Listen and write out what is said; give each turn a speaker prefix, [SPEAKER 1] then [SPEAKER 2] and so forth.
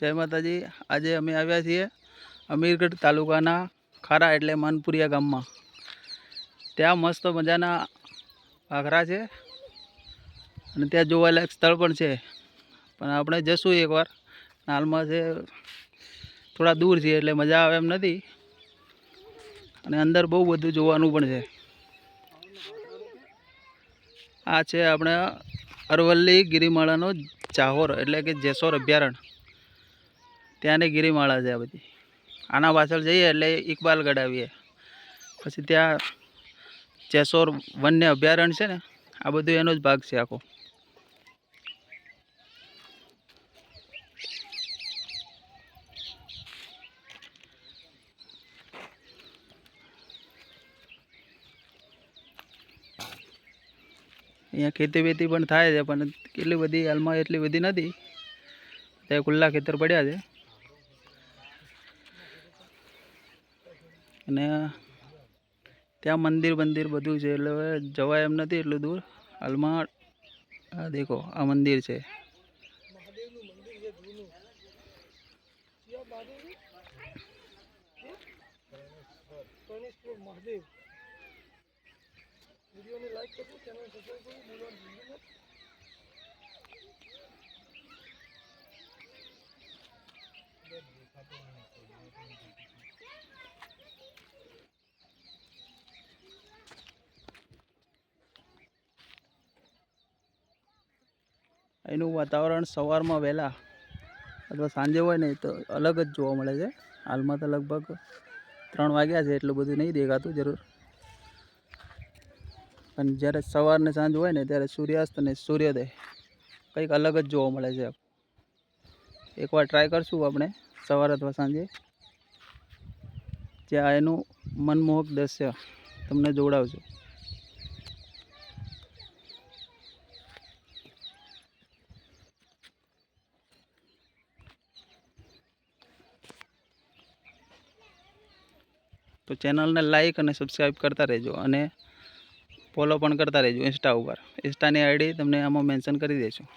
[SPEAKER 1] જય માતાજી. આજે અમે આવ્યા છીએ અમીરગઢ તાલુકાના ખારા એટલે માનપુરિયા ગામમાં. ત્યાં મસ્ત મજાના આખરા છે અને ત્યાં જોવાલાયક સ્થળ પણ છે. પણ આપણે જશું એકવાર. હાલમાં છે થોડા દૂર છીએ એટલે મજા આવે એમ નથી. અને અંદર બહુ બધું જોવાનું પણ છે. આ છે આપણે અરવલ્લી ગિરિમાળાનો ચાહોર એટલે કે જેસોર અભયારણ્ય. ત્યાંની ગિરિમાળા છે આ બધી. આના પાછળ જઈએ એટલે ઇકબાલગઢ આવીએ પછી ત્યાં જેસોર વન્ય અભયારણ્ય છે ને, આ બધું એનો જ ભાગ છે આખો. અહીંયા ખેતી બેતી પણ થાય છે, પણ એટલી બધી હાલમાં એટલી બધી નથી. ત્યાં ખુલ્લા ખેતર પડ્યા છે. અને ત્યાં મંદિર બંદિર બધું છે, એટલે જવાય એમ નથી એટલું દૂર. હાલમાં, આ દેખો, આ મંદિર છે. એનું વાતાવરણ સવારમાં વહેલા અથવા સાંજે હોય ને તો અલગ જ જોવા મળે છે. હાલમાં તો લગભગ ત્રણ વાગ્યા છે એટલું બધું નહીં દેખાતું જરૂર. પણ જ્યારે સવાર ને સાંજ હોય ને ત્યારે સૂર્યાસ્ત અને સૂર્યોદય કંઈક અલગ જ જોવા મળે છે. એકવાર ટ્રાય કરશું આપણે સવાર અથવા સાંજે. જ્યાં એનું મનમોહક દ્રશ્ય તમને જોવડાવશું. તો ચેનલને લાઈક અને સબસ્ક્રાઈબ કરતા રહેજો અને ફોલો પણ કરતા રહેજો ઇન્સ્ટા ઉપર. ઇન્સ્ટાની આઈડી તમને આમાં મેન્શન કરી દઈશું.